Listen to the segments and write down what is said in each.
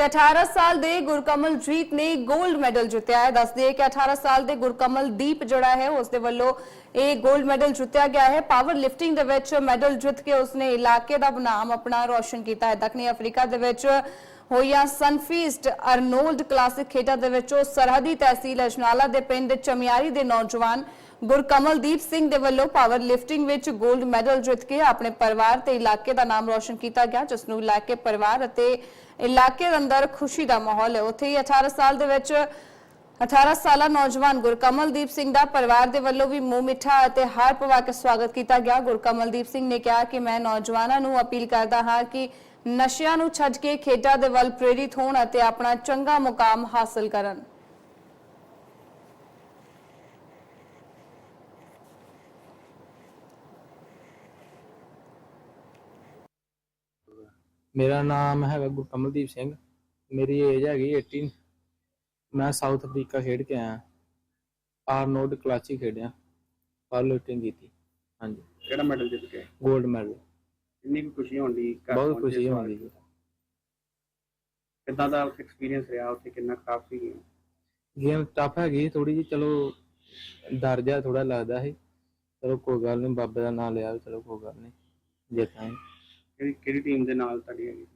ਤੇ 18 ਸਾਲ ਦੇ ਗੁਰਕਮਲਜੀਤ ਨੇ 골ਡ ਮੈਡਲ ਜਿੱਤਿਆ ਹੈ। ਦੱਸਦੇ ਹੈ ਕਿ 18 ਸਾਲ ਦੇ ਗੁਰਕਮਲਦੀਪ ਜਿਹੜਾ ਹੈ, ਉਸ ਦੇ ਵੱਲੋਂ ਇਹ 골ਡ ਮੈਡਲ ਜਿੱਤਿਆ ਗਿਆ ਹੈ। ਪਾਵਰ ਲਿਫਟਿੰਗ ਦੇ ਵਿੱਚ ਮੈਡਲ ਜਿੱਤ ਕੇ ਉਸਨੇ ਇਲਾਕੇ ਦਾ ਨਾਮ ਆਪਣਾ ਰੋਸ਼ਨ ਕੀਤਾ ਹੈ। ਦੱਖਣੀ ਅਫਰੀਕਾ ਦੇ ਵਿੱਚ ਹੋਈਆਂ ਸਨਫੀਸਟ ਅਰਨੋਲਡ ਕਲਾਸਿਕ ਖੇਡਾਂ ਦੇ ਵਿੱਚੋਂ ਸਰਹੱਦੀ ਤਹਿਸੀਲ ਅਜਨਾਲਾ ਦੇ ਪਿੰਡ ਚਮਿਆਰੀ ਦੇ ਨੌਜਵਾਨ ਗੁਰਕਮਲਦੀਪ ਸਿੰਘ ਦੇ ਵੱਲੋਂ ਪਾਵਰ ਲਿਫਟਿੰਗ ਵਿੱਚ 골ਡ ਮੈਡਲ ਜਿੱਤ ਕੇ ਆਪਣੇ ਪਰਿਵਾਰ ਤੇ ਇਲਾਕੇ ਦਾ ਨਾਮ ਰੋਸ਼ਨ ਕੀਤਾ ਗਿਆ ਜਿਸ ਨੂੰ ਲੈ ਕੇ ਪਰਿਵਾਰ ਅਤੇ ਇਲਾਕੇ ਦੇ ਅੰਦਰ ਖੁਸ਼ੀ ਦਾ ਮਾਹੌਲ ਹੈ। ਉੱਥੇ ਹੀ 18 ਸਾਲ ਦੇ ਵਿੱਚ 18 ਸਾਲਾ ਨੌਜਵਾਨ ਗੁਰਕਮਲਦੀਪ ਸਿੰਘ ਦਾ ਪਰਿਵਾਰ ਦੇ ਵੱਲੋਂ ਵੀ ਮੂੰਹ ਮਿੱਠਾ ਅਤੇ ਹਾਰ ਪਵਾ ਕੇ ਸਵਾਗਤ ਕੀਤਾ ਗਿਆ। ਗੁਰਕਮਲਦੀਪ ਸਿੰਘ ਨੇ ਕਿਹਾ ਕਿ ਮੈਂ ਨੌਜਵਾਨਾਂ ਨੂੰ ਅਪੀਲ ਕਰਦਾ ਹਾਂ ਕਿ ਨਸ਼ਿਆਂ ਨੂੰ ਛੱਡ ਕੇ ਖੇਡਾਂ ਦੇ ਵੱਲ ਪ੍ਰੇਰਿਤ ਹੋਣ ਅਤੇ ਆਪਣਾ ਚੰਗਾ ਮੁਕਾਮ ਹਾਸਲ ਕਰਨ। ਮੇਰਾ ਨਾਮ ਹੈਗਾ ਗੁਰਕਮਲਦੀਪ ਸਿੰਘ। ਮੇਰੀ ਏਜ ਹੈਗੀ 18 ਮੈਂ ਸਾਊਥ ਅਫਰੀਕਾ ਖੇਡ ਕੇ ਆਇਆ। ਆਰਨੋਲਡ ਕਲਾਚੀ ਖੇਡਿਆ। ਪਾਵਰਲਿਫਟਿੰਗ ਕੀਤੀ। ਹਾਂਜੀ। ਕਿਹੜਾ ਮੈਡਲ ਜਿੱਤ ਕੇ 골ਡ ਮੈਡਲ ਇੰਨੀ ਕੁ ਖੁਸ਼ੀ ਹੁੰਦੀ ਘਰ ਬਹੁਤ ਖੁਸ਼ੀ ਹੁੰਦੀ ਕਿੱਦਾਂ ਦਾ ਐਕਸਪੀਰੀਅੰਸ ਰਿਹਾ ਉੱਥੇ? ਕਿੰਨਾ ਖਾਸ ਸੀ? ਗੇਮ ਟਫ ਹੈਗੀ ਥੋੜੀ ਜਿਹੀ ਚਲੋ ਡਰ ਜਾ ਥੋੜਾ ਲੱਗਦਾ ਸੀ। ਚਲੋ ਕੋਈ ਗੱਲ ਨਹੀਂ ਬਾਬੇ ਦਾ ਨਾਮ ਲਿਆ ਚਲੋ ਕੋਈ ਗੱਲ ਨਹੀਂ ਜਿੱਤਾਂਗੇ ਕਿਹੜੀ ਕਿਹੜੀ ਟੀਮ ਦੇ ਨਾਲ ਤੁਹਾਡੀ ਹੈਗੀ?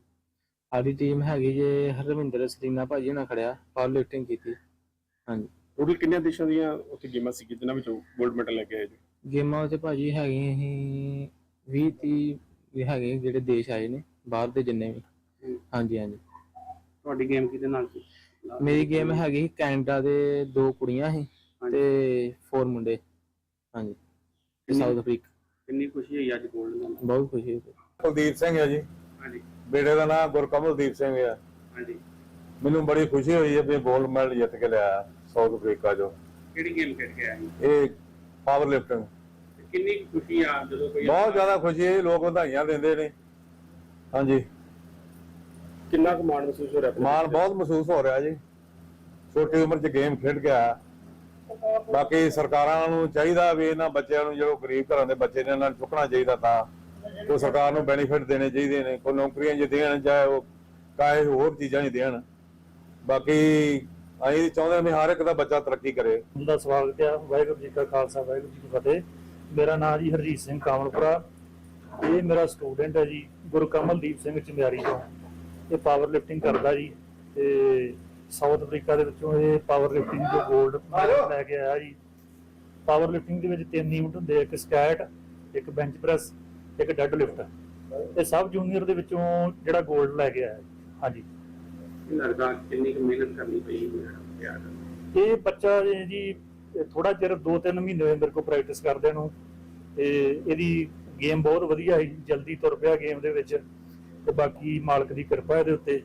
ਸਾਡੀ ਟੀਮ ਹੈਗੀ ਜੇ ਹਰਵਿੰਦਰ ਸਲੀਨਾ ਭਾਜੀ ਨਾਲ ਖੜਿਆ ਪਾਵਰਲਿਫਟਿੰਗ ਕੀਤੀ। ਹਾਂਜੀ। ਟੋਟਲ ਕਿੰਨੀਆਂ ਦੇਸ਼ਾਂ ਦੀਆਂ ਉੱਥੇ ਗੇਮਾਂ ਸੀ ਜਿਨ੍ਹਾਂ ਵਿੱਚੋਂ 골ਡ ਮੈਡਲ ਲੈ ਕੇ ਆਏ ਜੀ? ਗੇਮਾਂ ਵਿੱਚ ਭਾਜੀ ਹੈਗੀਆਂ ਸੀ 20 30 ਵੀ ਹੈਗੇ ਜਿਹੜੇ ਦੇਸ਼ ਆਏ ਨੇ ਬਾਹਰ ਦੇ ਜਿੰਨੇ ਵੀ। ਹਾਂਜੀ ਹਾਂਜੀ। ਤੁਹਾਡੀ ਗੇਮ ਕਿਹਦੇ ਨਾਲ ਸੀ? ਮੇਰੀ ਗੇਮ ਹੈਗੀ ਸੀ ਕੈਨੇਡਾ ਦੇ ਦੋ ਕੁੜੀਆਂ ਸੀ। ਤੇ ਫੋਰ ਮੁੰਡੇ। ਹਾਂਜੀ। ਤੇ ਸਾਊਥ ਅਫਰੀਕਾ ਕਿੰਨੀ ਖੁਸ਼ੀ ਹੋਈ ਅੱਜ 골ਡ ਨਾਲ ਬਹੁਤ ਖੁਸ਼ੀ ਹੋਈ। ਕੁਲਦੀਪ ਸਿੰਘ ਹੈ ਜੀ। ਹਾਂਜੀ। ਬੇਟੇ ਦਾ ਨਾਮ ਗੁਰਕਮਲਦੀਪ ਸਿੰਘ ਹੈ। ਹਾਂਜੀ। ਮੈਨੂੰ ਬੜੀ ਖੁਸ਼ੀ ਹੋਈ ਹੈ ਵੀ 골ਡ ਮੈਡਲ ਜਿੱਤ ਕੇ ਲਿਆ ਸਾਊਥ ਅਫਰੀਕਾ ਜੋ ਕਿਹੜੀ ਗੇਮ ਖੇਡ ਕੇ ਆਏ ਸੀ? ਇਹ ਪਾਵਰ ਲਿਫਟਿੰਗ ਕਿੰਨੀ ਕੁ ਖੁਸ਼ੀ ਆ ਜਦੋਂ ਕੋਈ ਬਹੁਤ ਜ਼ਿਆਦਾ ਖੁਸ਼ੀ ਹੈ ਲੋਕ ਵਧਾਈਆਂ ਦਿੰਦੇ ਨੇ। ਹਾਂਜੀ। ਕਿੰਨਾ ਕੁ ਮਾਣ ਮਹਿਸੂਸ ਹੋ ਰਿਹਾ ਆਪਣੇ ਮਾਣ ਬਹੁਤ ਮਹਿਸੂਸ ਹੋ ਰਿਹਾ ਜੀ। ਛੋਟੀ ਉਮਰ 'ਚ ਗੇਮ ਖੇਡ ਕੇ ਆਇਆ। ਬਾਕੀ ਸਰਕਾਰਾਂ ਨੂੰ ਚਾਹੀਦਾ ਵੀ ਇਹਨਾਂ ਬੱਚਿਆਂ ਨੂੰ ਜਿਹੜੇ ਗਰੀਬ ਘਰਾਂ ਦੇ ਬੱਚੇ ਨੇ ਇਹਨਾਂ ਨੂੰ ਚੁੱਕਣਾ ਚਾਹੀਦਾ ਤਾਂ। ਉਹ ਸਰਕਾਰ ਨੂੰ ਬੈਨੀਫਿਟ ਦੇਣੇ ਚਾਹੀਦੇ ਨੇ। ਕੋਈ ਨੌਕਰੀਆਂ ਜੇ ਦੇਣ ਚਾਹੇ ਉਹ ਕਾਹੇ ਹੋਰ ਚੀਜ਼ਾਂ ਹੀ ਦੇਣ। ਬਾਕੀ ਅਸੀਂ ਚਾਹੁੰਦੇ ਹਾਂ ਵੀ ਹਰ ਇੱਕ ਦਾ ਬੱਚਾ ਤਰੱਕੀ ਕਰੇ। ਦਾ ਸਵਾਗਤ ਹੈ। ਵਾਹਿਗੁਰੂ ਜੀ ਕਾ ਖਾਲਸਾ ਵਾਹਿਗੁਰੂ ਜੀ ਕੀ ਫਤਿਹ। ਮੇਰਾ ਨਾਮ ਜੀ ਹਰਜੀਤ ਸਿੰਘ ਕਾਮਲਪੁਰਾ। ਇਹ ਮੇਰਾ ਸਟੂਡੈਂਟ ਹੈ ਜੀ ਗੁਰਕਮਲਦੀਪ ਸਿੰਘ ਚਮਿਆਰੀ ਤੋਂ। ਇਹ ਪਾਵਰ ਲਿਫਟਿੰਗ ਕਰਦਾ ਜੀ ਤੇ ਸਾਊਥ ਅਫਰੀਕਾ ਦੇ ਵਿੱਚੋਂ ਇਹ ਪਾਵਰ ਲਿਫਟਿੰਗ ਦੇ 골ਡ ਲੈ ਕੇ ਆਇਆ ਜੀ। ਪਾਵਰ ਲਿਫਟਿੰਗ ਦੇ ਵਿੱਚ ਤਿੰਨ ਯੂਨਿਟ ਹੁੰਦੇ ਇੱਕ ਸਕੈਟ ਇੱਕ ਬੈਂਚ ਪ੍ਰੈਸ ਇੱਕ ਡੈੱਡ ਲਿਫਟ ਇਹ ਸਬ ਜੂਨੀਅਰ ਦੇ ਵਿੱਚੋਂ ਜਿਹੜਾ 골ਡ ਲੈ ਕੇ ਆਇਆ। ਹਾਂਜੀ। ਲੱਗਦਾ ਕਿੰਨੀ ਕੁ ਮਿਹਨਤ ਕਰਨੀ ਪਈ ਇਹ ਬੱਚਾ ਜੀ ਥੋੜਾ ਚਿਰ 2-3 ਮਹੀਨੇ ਹੋਏ ਮੇਰੇ ਕੋਲ ਪ੍ਰੈਕਟਿਸ ਕਰਦੇ ਨੂੰ ਤੇ ਇਹਦੀ ਗੇਮ ਬਹੁਤ ਵਧੀਆ ਹੈ ਜਲਦੀ ਤੁਰ ਪਿਆ ਗੇਮ ਦੇ ਵਿੱਚ ਤੇ ਬਾਕੀ ਮਾਲਕ ਦੀ ਕਿਰਪਾ ਇਹਦੇ ਉੱਤੇ।